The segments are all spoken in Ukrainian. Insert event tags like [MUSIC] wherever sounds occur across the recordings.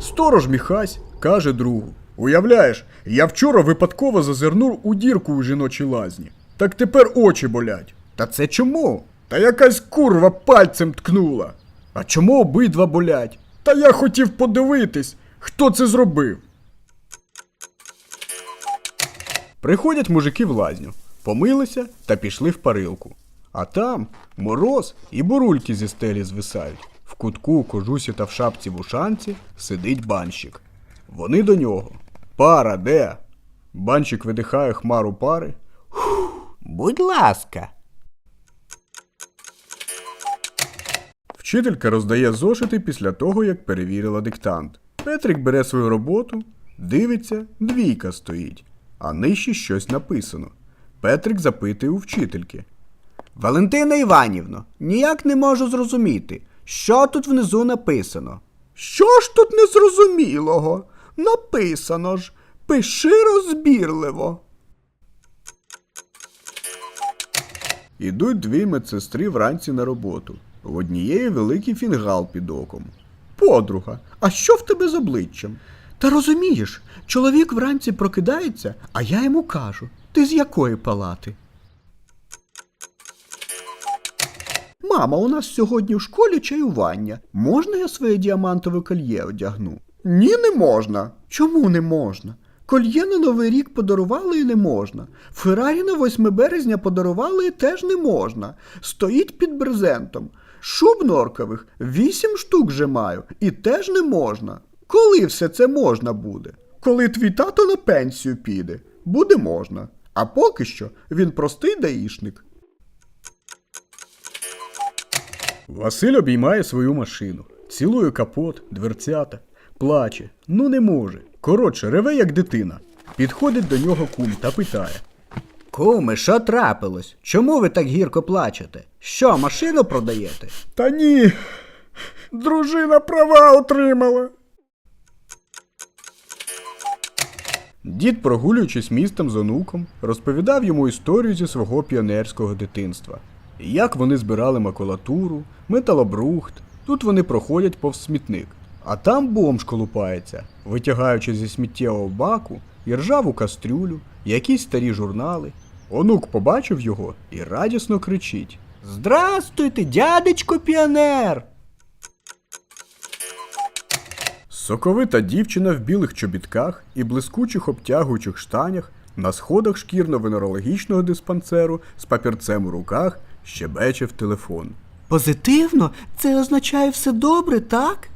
Сторож Міхась каже другу: Уявляєш, я вчора випадково зазирнув у дірку у жіночій лазні. Так тепер очі болять. Та це чому? Та якась курва пальцем ткнула. А чому обидва болять? Та я хотів подивитись, хто це зробив. Приходять мужики в лазню, помилися та пішли в парилку. А там мороз і бурульки зі стелі звисають. В кутку у кожусі та в шапці в ушанці сидить банщик. Вони до нього. Пара де? Банщик видихає хмару пари. Будь ласка. Вчителька роздає зошити після того, як перевірила диктант. Петрик бере свою роботу, дивиться, двійка стоїть, а нижче щось написано. Петрик запитує у вчительки. Валентина Іванівно, ніяк не можу зрозуміти, що тут внизу написано. Що ж тут незрозумілого? Написано ж, пиши розбірливо. Ідуть дві медсестри вранці на роботу. В однієї великий фінгал під оком. Подруга, а що в тебе з обличчям? Та розумієш, чоловік вранці прокидається, а я йому кажу: ти з якої палати? Мама, у нас сьогодні в школі чаювання. Можна я своє діамантове кольє одягну? Ні, не можна. Чому не можна? Кольє на Новий рік подарували і не можна. Феррарі на 8 березня подарували і теж не можна. Стоїть під брезентом. Шуб норкових вісім штук вже маю, і теж не можна. Коли все це можна буде? Коли твій тато на пенсію піде, буде можна. А поки що він простий даїшник. Василь обіймає свою машину, цілує капот, дверцята, плаче, ну не може. Коротше, реве як дитина. Підходить до нього кум та питає. Куми, що трапилось? Чому ви так гірко плачете? Що, машину продаєте? Та ні. Дружина права отримала. Дід, прогулюючись містом з онуком, розповідав йому історію зі свого піонерського дитинства. Як вони збирали макулатуру, металобрухт. Тут вони проходять повз смітник. А там бомж колупається, витягаючи зі сміттєвого баку і ржаву кастрюлю, якісь старі журнали. Онук побачив його і радісно кричить. Здрастуйте, дядечко піонер! Соковита дівчина в білих чобітках і блискучих обтягуючих штанях на сходах шкірно-венерологічного диспансеру з папірцем у руках щебече в телефон. Позитивно? Це означає все добре, так?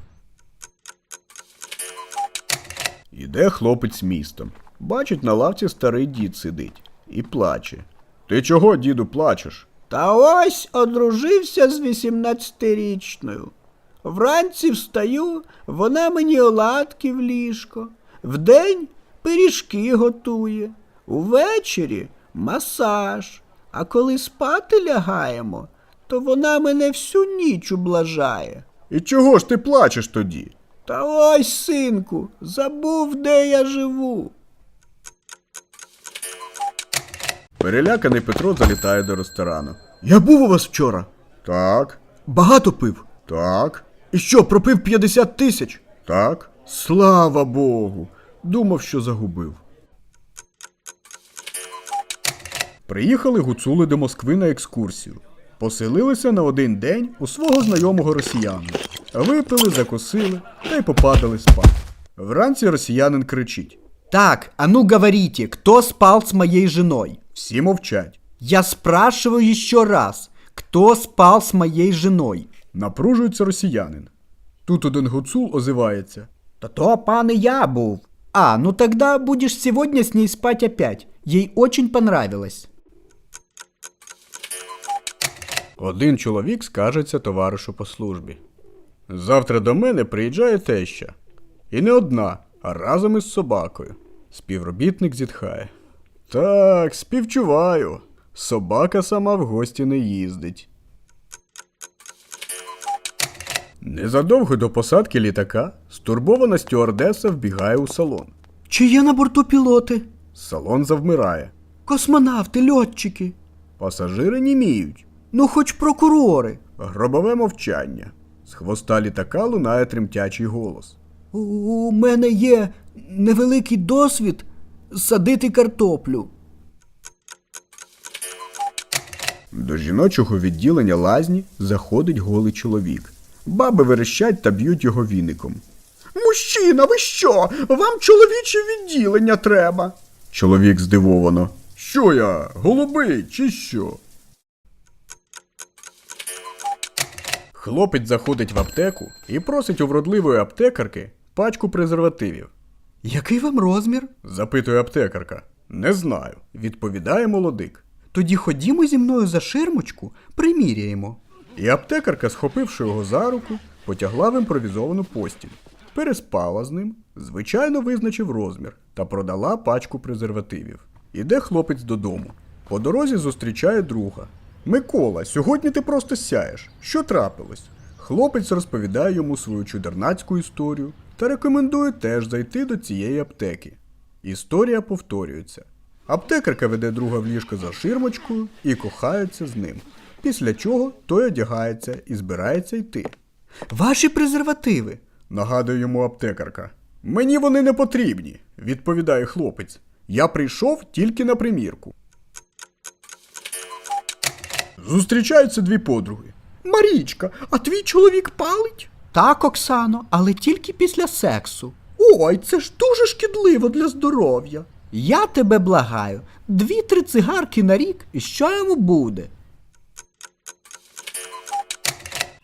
Іде хлопець містом. Бачить, на лавці старий дід сидить і плаче. Ти чого, діду, плачеш? Та ось одружився з 18-річною. Вранці встаю, вона мені оладки в ліжко, вдень пиріжки готує, увечері масаж. А коли спати лягаємо, то вона мене всю ніч ублажає. І чого ж ти плачеш тоді? Та ось, синку, забув, де я живу. Переляканий Петро залітає до ресторану. Я був у вас вчора. Так, Багато пив. так, І що, пропив 50 тисяч? так. Слава Богу. Думав, що загубив. Приїхали гуцули до Москви на екскурсію. Поселилися на один день у свого знайомого росіянина. Випили, закусили та й попадали спати. Вранці росіянин кричить. Так, а ну говорите, кто спал с моей женой? Всі мовчать. Я спрашиваю еще раз, кто спал с моей женой? Напружується росіянин. Тут один гуцул озивається. Да то, пан, и я был. А, ну тогда будешь сегодня с ней спать опять. Ей очень понравилось. Один чоловік скажеться товаришу по службі. Завтра до мене приїжджає теща. І не одна, а разом із собакою. Співробітник зітхає. Так, співчуваю. Собака сама в гості не їздить. Незадовго до посадки літака стурбована стюардеса вбігає у салон. Чи є на борту пілоти? Салон завмирає. Космонавти, льотчики. Пасажири німіють. Ну хоч прокурори. Гробове мовчання. З хвоста літака лунає тремтячий голос. У мене є невеликий досвід садити картоплю. До жіночого відділення лазні заходить голий чоловік. Баби верещать та б'ють його віником. Мужчина, ви що? Вам чоловіче відділення треба. Чоловік здивовано. Що я, голубий, чи що? Хлопець заходить в аптеку і просить у вродливої аптекарки пачку презервативів. Який вам розмір? Запитує аптекарка. Не знаю, відповідає молодик. Тоді ходімо зі мною за ширмочку, приміряємо. І аптекарка, схопивши його за руку, потягла в імпровізовану постіль, переспала з ним, звичайно визначив розмір та продала пачку презервативів. Іде хлопець додому. По дорозі зустрічає друга. Микола, сьогодні ти просто сяєш. Що трапилось? Хлопець розповідає йому свою чудернацьку історію та рекомендує теж зайти до цієї аптеки. Історія повторюється. Аптекарка веде друга в ліжко за ширмочкою і кохається з ним. Після чого той одягається і збирається йти. Ваші презервативи. Нагадує йому аптекарка. Мені вони не потрібні, відповідає хлопець. Я прийшов тільки на примірку. Зустрічаються дві подруги. Марічка, а твій чоловік палить? Так, Оксано, але тільки після сексу. Ой, це ж дуже шкідливо для здоров'я. Я тебе благаю, дві-три цигарки на рік, і що йому буде?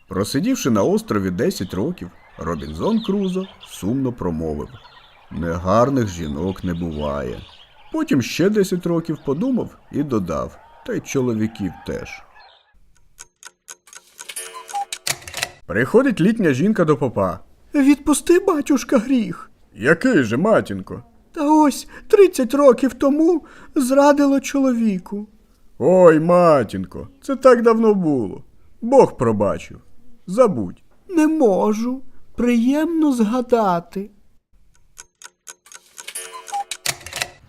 Просидівши на острові 10 років, Робінзон Крузо сумно промовив: Негарних жінок не буває. Потім ще 10 років подумав і додав, та й чоловіків теж. Приходить літня жінка до попа. Відпусти, батюшка, гріх. Який же, матінко? Та ось 30 років тому зрадило чоловіку. Ой, матінко, це так давно було. Бог пробачив. Забудь. Не можу. Приємно згадати.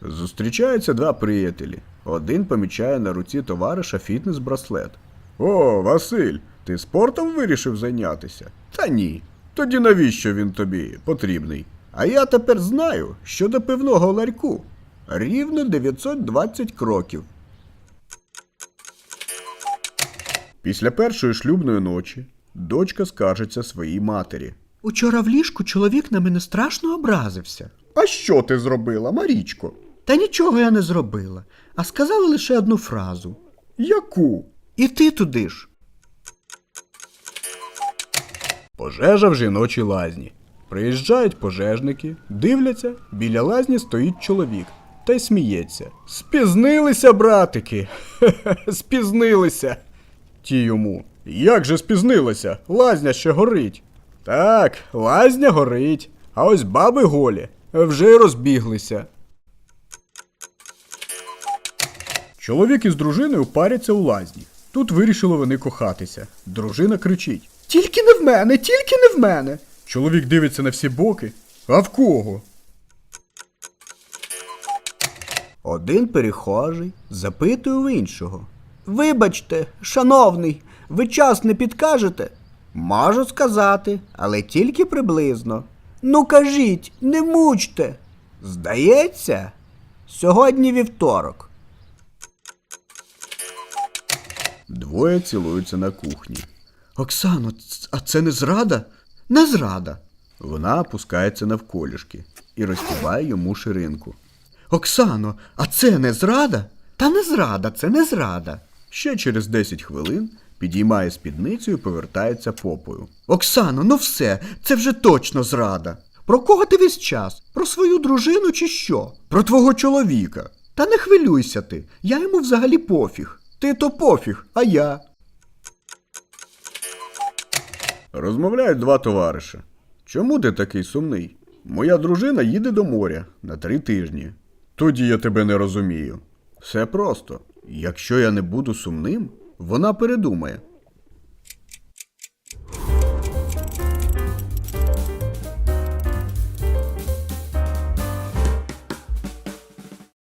Зустрічаються два приятелі. Один помічає на руці товариша фітнес-браслет. О, Василь, ти спортом вирішив зайнятися? Та ні. Тоді навіщо він тобі потрібний? А я тепер знаю, що до пивного ларьку рівно 920 кроків. Після першої шлюбної ночі дочка скаржиться своїй матері. Учора в ліжку чоловік на мене страшно образився. А що ти зробила, Марічко? Та нічого я не зробила, а сказала лише одну фразу. Яку? І ти туди ж. Пожежа в жіночій лазні. Приїжджають пожежники, дивляться, біля лазні стоїть чоловік та й сміється. Спізнилися, братики. [LAUGHS] Спізнилися. Ті йому. Як же спізнилися? Лазня ще горить. Так, лазня горить, а ось баби голі вже розбіглися. Чоловік із дружиною паряться у лазні. Тут вирішили вони кохатися. Дружина кричить. Тільки не в мене, тільки не в мене. Чоловік дивиться на всі боки. А в кого? Один перехожий запитує у іншого. Вибачте, шановний, ви час не підкажете? Можу сказати, але тільки приблизно. Ну кажіть, не мучте. Здається, сьогодні вівторок. Двоє цілуються на кухні. Оксано, а це не зрада? Не зрада. Вона опускається навколішки і розтібає йому ширинку. Оксано, а це не зрада? Та не зрада, це не зрада. Ще через 10 хвилин підіймає спідницю і повертається попою. Оксано, ну все, це вже точно зрада. Про кого ти весь час? Про свою дружину чи що? Про твого чоловіка. Та не хвилюйся ти, я йому взагалі пофіг. Ти то пофіг, а я. Розмовляють два товариша. Чому ти такий сумний? Моя дружина їде до моря на три тижні. Тоді я тебе не розумію. Все просто. Якщо я не буду сумним, вона передумає.